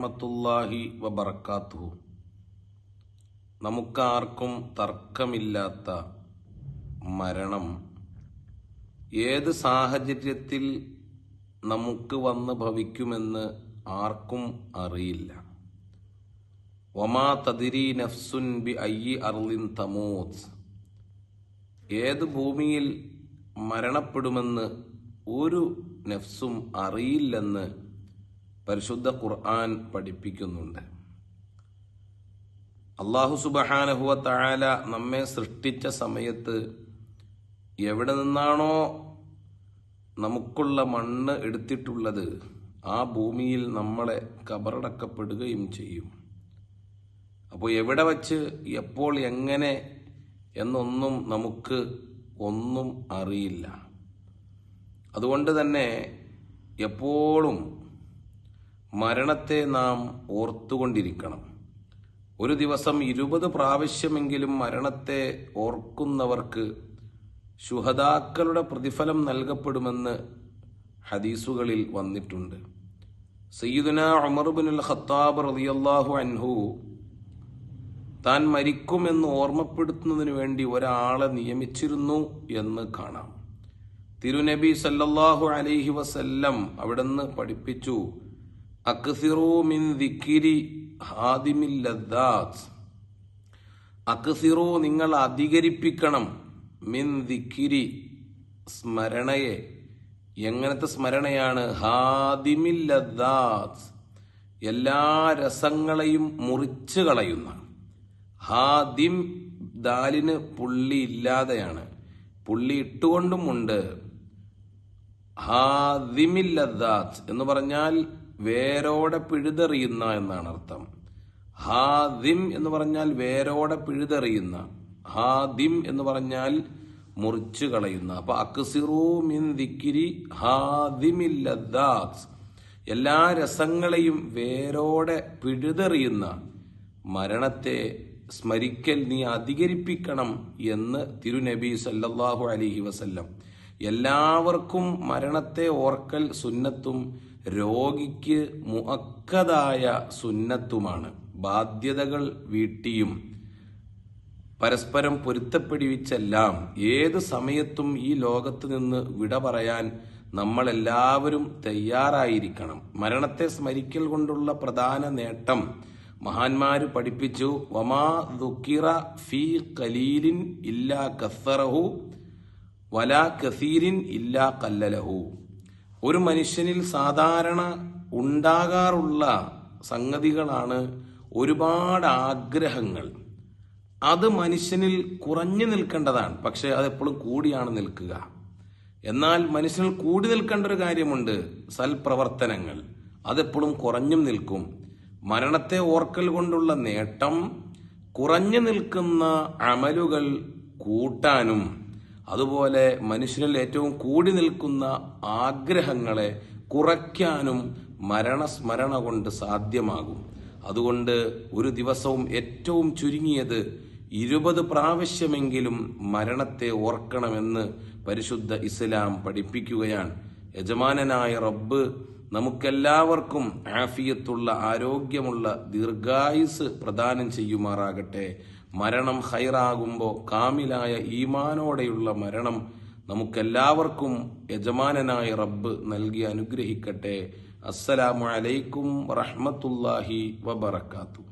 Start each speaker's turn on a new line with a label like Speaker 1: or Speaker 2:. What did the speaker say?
Speaker 1: റഹ്മത്തുല്ലാഹി വബർക്കാത്തുഹു നമുക്കാർക്കും തർക്കമില്ലാത്ത മരണം. ഏത് സാഹചര്യത്തിൽ നമുക്ക് വന്ന് ഭവിക്കുമെന്ന് ആർക്കും അറിയില്ല. ഒമാ തതിരി നഫ്സുൻ ബി അയ്യി അർലിൻ തമൂത്ത് ഏത് ഭൂമിയിൽ മരണപ്പെടുമെന്ന് ഒരു നഫ്സും അറിയില്ലെന്ന് പരിശുദ്ധ ഖുർആൻ പഠിപ്പിക്കുന്നുണ്ട്. അള്ളാഹു സുബഹാനഹുവ തായാല നമ്മെ സൃഷ്ടിച്ച സമയത്ത് എവിടെ നിന്നാണോ നമുക്കുള്ള മണ്ണ് എടുത്തിട്ടുള്ളത് ആ ഭൂമിയിൽ നമ്മളെ കബറടക്കപ്പെടുകയും ചെയ്യും. അപ്പോൾ എവിടെ വച്ച് എപ്പോൾ എങ്ങനെ എന്നൊന്നും നമുക്ക് ഒന്നും അറിയില്ല. അതുകൊണ്ട് തന്നെ എപ്പോഴും മരണത്തെ നാം ഓർത്തുകൊണ്ടിരിക്കണം. ഒരു ദിവസം ഇരുപത് പ്രാവശ്യമെങ്കിലും മരണത്തെ ഓർക്കുന്നവർക്ക് ശുഹദാക്കളുടെ പ്രതിഫലം നൽകപ്പെടുമെന്ന് ഹദീസുകളിൽ വന്നിട്ടുണ്ട്. സയ്യിദുന ഉമർബിനുൽ ഖത്താബ് റളിയല്ലാഹു അൻഹു താൻ മരിക്കുമെന്ന് ഓർമ്മപ്പെടുത്തുന്നതിന് വേണ്ടി ഒരാളെ നിയമിച്ചിരുന്നു എന്ന് കാണാം. തിരുനബി സല്ലല്ലാഹു അലൈഹി വസല്ലം അവിടുന്ന് പഠിപ്പിച്ചു. അക്സിറു നിങ്ങൾ അധികരിപ്പിക്കണം. മിൻ ദിക്കിരി സ്മരണയെ. എങ്ങനത്തെ സ്മരണയാണ്? ഹാദിമിൽ ലദ്ദാത്ത് എല്ലാ രസങ്ങളെയും മുറിച്ചു കളയുന്ന. ഹാദിം ദാലിന് പുള്ളി ഇല്ലാതെയാണ്. പുള്ളി ഇട്ടുകൊണ്ടുമുണ്ട്. ഉണ്ട് ഹാദിമിൽ ലദ്ദാത്ത് എന്ന് പറഞ്ഞാൽ വേരോടെ പിഴുതെറിയുന്ന എന്നാണ് അർത്ഥം. ഹാദിം എന്ന് പറഞ്ഞാൽ വേരോടെ പിഴുതെറിയുന്ന ഹാദിം എന്ന് പറഞ്ഞാൽ മുറിച്ചു കളയുന്ന. അപ്പൊ അക്സിറു മിൻ ദിക്കിരി ഹാദിമില്ലദാത്ത് എല്ലാ രസങ്ങളെയും വേരോടെ പിഴുതെറിയുന്ന മരണത്തെ സ്മരിക്കൽ നീ അധികരിപ്പിക്കണം എന്ന് തിരുനബി സല്ലാഹു അലൈഹി വസല്ലം എല്ലാവർക്കും മരണത്തെ ഓർക്കൽ സുന്നത്തും രോഗിക്ക് മുഅക്കതായ സുന്നത്തുമാണ്. ബാധ്യതകൾ വീട്ടിയും പരസ്പരം പൊരുത്തപ്പെടുവിച്ചെല്ലാം ഏത് സമയത്തും ഈ ലോകത്ത് നിന്ന് വിട പറയാൻ നമ്മളെല്ലാവരും തയ്യാറായിരിക്കണം. മരണത്തെ സ്മരിക്കൽ കൊണ്ടുള്ള പ്രധാന നേട്ടം മഹാന്മാര് പഠിപ്പിച്ചു വമാ ദുക്കിറ ഫീ കലീലിൻ ഇല്ലാ കസറഹു വലാ കസീരിൻ ഇല്ലാ കല്ലലഹു. ഒരു മനുഷ്യനിൽ സാധാരണ ഉണ്ടാകാറുള്ള സംഗതികളാണ് ഒരുപാട് ആഗ്രഹങ്ങൾ. അത് മനുഷ്യനിൽ കുറഞ്ഞു നിൽക്കേണ്ടതാണ്. പക്ഷെ അതെപ്പോഴും കൂടിയാണ് നിൽക്കുക. എന്നാൽ മനുഷ്യനിൽ കൂടി നിൽക്കേണ്ട ഒരു കാര്യമുണ്ട് സൽപ്രവർത്തനങ്ങൾ. അതെപ്പോഴും കുറഞ്ഞും നിൽക്കും. മരണത്തെ ഓർക്കൽ കൊണ്ടുള്ള നേട്ടം കുറഞ്ഞു നിൽക്കുന്ന അമലുകൾ കൂട്ടാനും. അതുപോലെ മനുഷ്യരിൽ ഏറ്റവും കൂടി നിൽക്കുന്ന ആഗ്രഹങ്ങളെ കുറയ്ക്കാനും മരണസ്മരണ കൊണ്ട് സാധ്യമാകും. അതുകൊണ്ട് ഒരു ദിവസവും ഏറ്റവും ചുരുങ്ങിയത് ഇരുപത് പ്രാവശ്യമെങ്കിലും മരണത്തെ ഓർക്കണമെന്ന് പരിശുദ്ധ ഇസ്ലാം പഠിപ്പിക്കുകയാണ്. യജമാനനായ റബ്ബ് നമുക്കെല്ലാവർക്കും ആഫിയത്തുള്ള ആരോഗ്യമുള്ള ദീർഘായുസ് പ്രദാനം ചെയ്യുമാറാകട്ടെ. മരണം ഹൈറാകുമ്പോൾ കാമിലായ ഈമാനോടെയുള്ള മരണം നമുക്കെല്ലാവർക്കും യജമാനനായ റബ്ബ് നൽകി അനുഗ്രഹിക്കട്ടെ. അസ്സലാമു അലൈക്കും വറഹ്മത്തുള്ളാഹി വബറകാതുഹു.